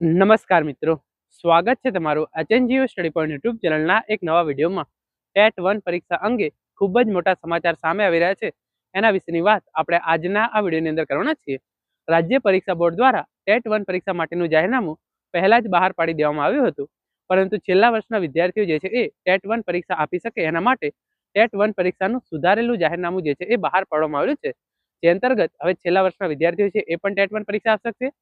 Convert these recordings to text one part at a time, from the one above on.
નમસ્કાર મિત્રો. સ્વાગત છે તમારું એચએનજીઓ સ્ટડી પોઈન્ટ યુટ્યુબ ચેનલના એક નવા વિડીયોમાં. ટેટ વન પરીક્ષા અંગે ખૂબ જ મોટા સમાચાર સામે આવી રહ્યા છે. એના વિશેની વાત આપણે આજના આ વિડીયોની અંદર કરવાના છીએ. રાજ્ય પરીક્ષા બોર્ડ દ્વારા ટેટ વન પરીક્ષા માટેનું જાહેરનામું પહેલાં જ બહાર પાડી દેવામાં આવ્યું હતું. પરંતુ છેલ્લા વર્ષના વિદ્યાર્થીઓ જે છે એ ટેટ વન પરીક્ષા આપી શકે એના માટે ટેટ વન પરીક્ષાનું સુધારેલું જાહેરનામું જે છે એ બહાર પાડવામાં આવ્યું છે. જે અંતર્ગત હવે છેલ્લા વર્ષના વિદ્યાર્થીઓ છે એ પણ ટેટ વન પરીક્ષા આપી શકશે.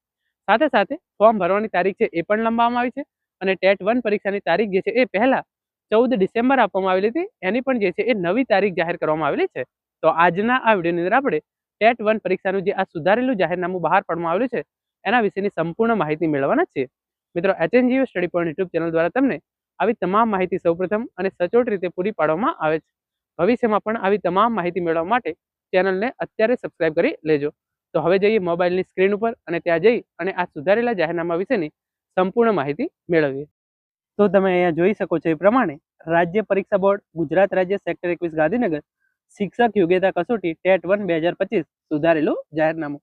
સાથે સાથે ફોર્મ ભરવાની તારીખ છે એ પણ લંબાવવામાં આવી છે અને ટેટ વન પરીક્ષાની તારીખ જે છે એ પહેલા ચૌદ ડિસેમ્બર આપવામાં આવેલી હતી. એની પણ જે છે એ નવી તારીખ જાહેર કરવામાં આવેલી છે. તો આજના આ વિડીયોની અંદર આપણે ટેટ વન પરીક્ષાનું જે આ સુધારેલું જાહેરનામું બહાર પાડવામાં આવેલું છે એના વિશેની સંપૂર્ણ માહિતી મેળવવાના છે મિત્રો HNGO study point YouTube channel દ્વારા તમને આવી તમામ માહિતી સૌપ્રથમ અને સચોટ રીતે પૂરી પાડવામાં આવે છે. ભવિષ્યમાં પણ આવી તમામ માહિતી મેળવવા માટે ચેનલને અત્યારે સબસ્ક્રાઇબ કરી લેજો. તો હવે જઈએ મોબાઈલની સ્ક્રીન ઉપર અને ત્યાં જઈ અને આ સુધારેલા જાહેરનામા વિશેની સંપૂર્ણ માહિતી મેળવીએ. તો તમે અહીંયા જોઈ શકો છો એ પ્રમાણે રાજ્ય પરીક્ષા બોર્ડ, ગુજરાત રાજ્ય સેક્ટર એકવીસ ગાંધીનગર, શિક્ષક યોગ્યતા કસોટી ટેટ વન બે હજાર પચીસ સુધારેલું જાહેરનામું.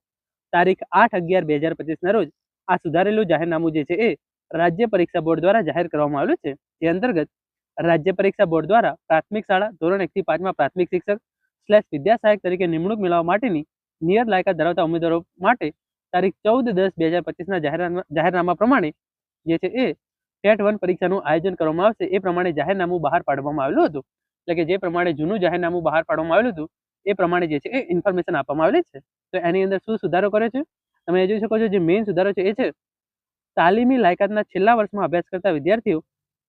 તારીખ આઠ અગિયાર બે હજાર પચીસના રોજ આ સુધારેલું જાહેરનામું જે છે એ રાજ્ય પરીક્ષા બોર્ડ દ્વારા જાહેર કરવામાં આવેલું છે. જે અંતર્ગત રાજ્ય પરીક્ષા બોર્ડ દ્વારા પ્રાથમિક શાળા ધોરણ એકથી પાંચમાં પ્રાથમિક શિક્ષક સ્લેશ વિદ્યા સહાયક તરીકે નિમણૂક મેળવવા માટેની નિયત લાયકાત ધરાવતા ઉમેદવારો માટે તારીખ ચૌદ દસ બે હજાર પચીસના જાહેરનામા જાહેરનામા પ્રમાણે જે છે એ ટેટ વન પરીક્ષાનું આયોજન કરવામાં આવશે. એ પ્રમાણે જાહેરનામું બહાર પાડવામાં આવેલું હતું. એટલે કે જે પ્રમાણે જૂનું જાહેરનામું બહાર પાડવામાં આવેલું હતું, એ પ્રમાણે જે છે એ ઇન્ફોર્મેશન આપવામાં આવેલી છે. તો એની અંદર શું સુધારો કર્યો છે? તમે એ જોઈ શકો છો, જે મેઇન સુધારો છે એ છે, તાલીમી લાયકાતના છેલ્લા વર્ષમાં અભ્યાસ કરતા વિદ્યાર્થીઓ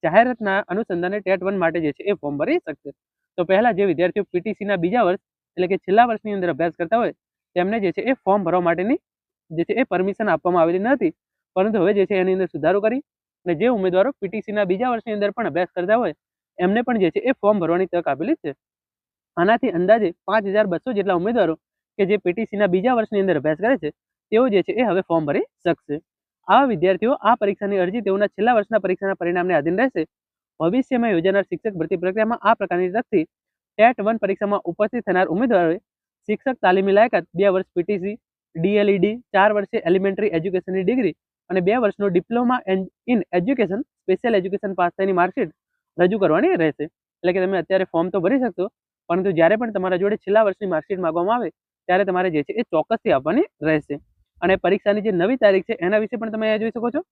જાહેરાતના અનુસંધાને ટેટ વન માટે જે છે એ ફોર્મ ભરી શકશે. તો પહેલા જે વિદ્યાર્થીઓ પીટીસીના બીજા વર્ષ એટલે કે છેલ્લા વર્ષની અંદર અભ્યાસ કરતા હોય તેમને જે છે એ ફોર્મ ભરવા માટેની જે છે એ પરમિશન આપવામાં આવેલી નથી પરંતુ હવે જે છે એની અંદર સુધારો કરી અને જે ઉમેદવારો પીટીસીના બીજા વર્ષની અંદર પણ અભ્યાસ કરતા હોય, એમને પણ જે છે એ ફોર્મ ભરવાની તક આપેલી છે. આનાથી અંદાજે પાંચ હજાર બસો જેટલા ઉમેદવારો કે જે પીટીસીના બીજા વર્ષની અંદર અભ્યાસ કરે છે, તેઓ જે છે એ હવે ફોર્મ ભરી શકશે. આવા વિદ્યાર્થીઓ આ પરીક્ષાની અરજી તેઓના છેલ્લા વર્ષના પરીક્ષાના પરિણામને આધીન રહેશે. ભવિષ્યમાં યોજાનાર શિક્ષક ભરતી પ્રક્રિયામાં આ પ્રકારની તકથી ટેટ વન પરીક્ષામાં ઉપસ્થિત થનાર ઉમેદવારોએ શિક્ષક તાલીમી લાયકાત, બે વર્ષ પીટીસી, ડીએલઈડી, ચાર વર્ષે એલિમેન્ટરી એજ્યુકેશનની ડિગ્રી અને બે વર્ષનો diploma in education, special education pass થઈને માર્કશીટ રજૂ કરવાની રહેશે. એટલે કે તમે અત્યારે ફોર્મ તો ભરી શકશો, પરંતુ જ્યારે પણ તમારા જોડે છેલ્લા વર્ષની માર્કશીટ માગવામાં આવે, ત્યારે તમારે જે છે એ ચોક્કસથી આપવાની રહેશે. અને પરીક્ષાની જે નવી તારીખ છે, એના વિશે પણ તમે અહીંયા જોઈ શકો છો.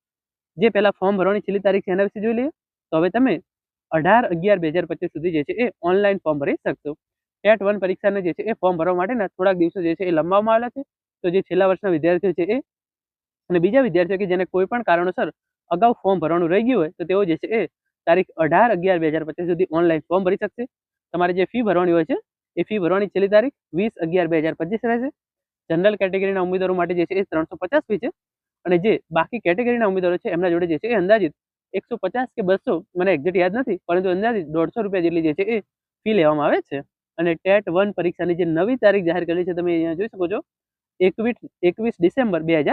જે પહેલાં ફોર્મ ભરવાની છેલ્લી તારીખ છે, એના વિશે જોઈ લઈએ. તો હવે તમે અઢાર અગિયાર બે હજાર પચીસ સુધી જે છે એ ઓનલાઈન ફોર્મ ભરી શકશો. ટેટ વન પરીક્ષાને જે છે એ ફોર્મ ભરવા માટેના થોડાક દિવસો જે છે એ લંબાવવામાં આવેલા છે. તો જે છેલ્લા વર્ષના વિદ્યાર્થીઓ છે એ અને બીજા વિદ્યાર્થીઓ કે જેને કોઈ પણ કારણોસર અગાઉ ફોર્મ ભરવાનું રહી ગયું હોય તો તેઓ જે છે એ તારીખ અઢાર અગિયાર બે હજાર પચીસ સુધી ઓનલાઈન ફોર્મ ભરી શકશે. તમારે જે ફી ભરવાની હોય છે એ ફી ભરવાની છેલ્લી તારીખ વીસ અગિયાર બે હજાર પચીસ રહેશે. જનરલ કેટેગરીના ઉમેદવારો માટે જે છે એ ત્રણસો પચાસ ફી છે અને જે બાકી કેટેગરીના ઉમેદવારો છે એમના જોડે જે છે એ અંદાજિત એકસો પચાસ કે બસો મને એક્ઝેક્ટ યાદ નથી પરંતુ અંદાજિત દોઢસો રૂપિયા જેટલી જે છે એ ફી લેવામાં આવે છે. અને ટેટ વન પરીક્ષાની જે નવી તારીખ જાહેર કરેલી છે, તમે અહીંયા જોઈ શકો છો, એકવીસ એકવીસ ડિસેમ્બર બે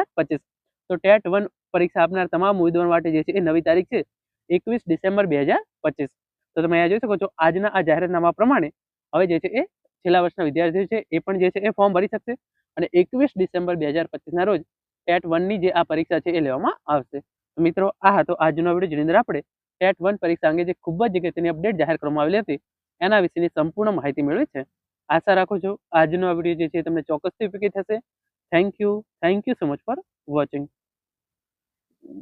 તો ટેટ વન પરીક્ષા આપનાર તમામ ઉમેદવારો માટે જે છે એ નવી તારીખ છે, એકવીસ ડિસેમ્બર બે તો તમે અહીંયા જોઈ શકો છો, આજના આ જાહેરનામા પ્રમાણે હવે જે છે એ છેલ્લા વર્ષના વિદ્યાર્થીઓ છે એ પણ જે છે એ ફોર્મ ભરી શકશે અને એકવીસ ડિસેમ્બર બે પચીસના રોજ ટેટ વનની જે આ પરીક્ષા છે એ લેવામાં આવશે. મિત્રો, આ હતો આજનો વીડિયો. જેની અંદર આપણે ટેટ વન પરીક્ષા અંગે જે ખૂબ જ અગત્યની અપડેટ જાહેર કરવામાં આવેલી હતી એના વિશેની સંપૂર્ણ માહિતી મેળવી છે. આશા રાખું છું આજનો આ વીડિયો જે છે તમને ચોક્કસથી ઉપયોગી થશે. Thank you thank you so much for watching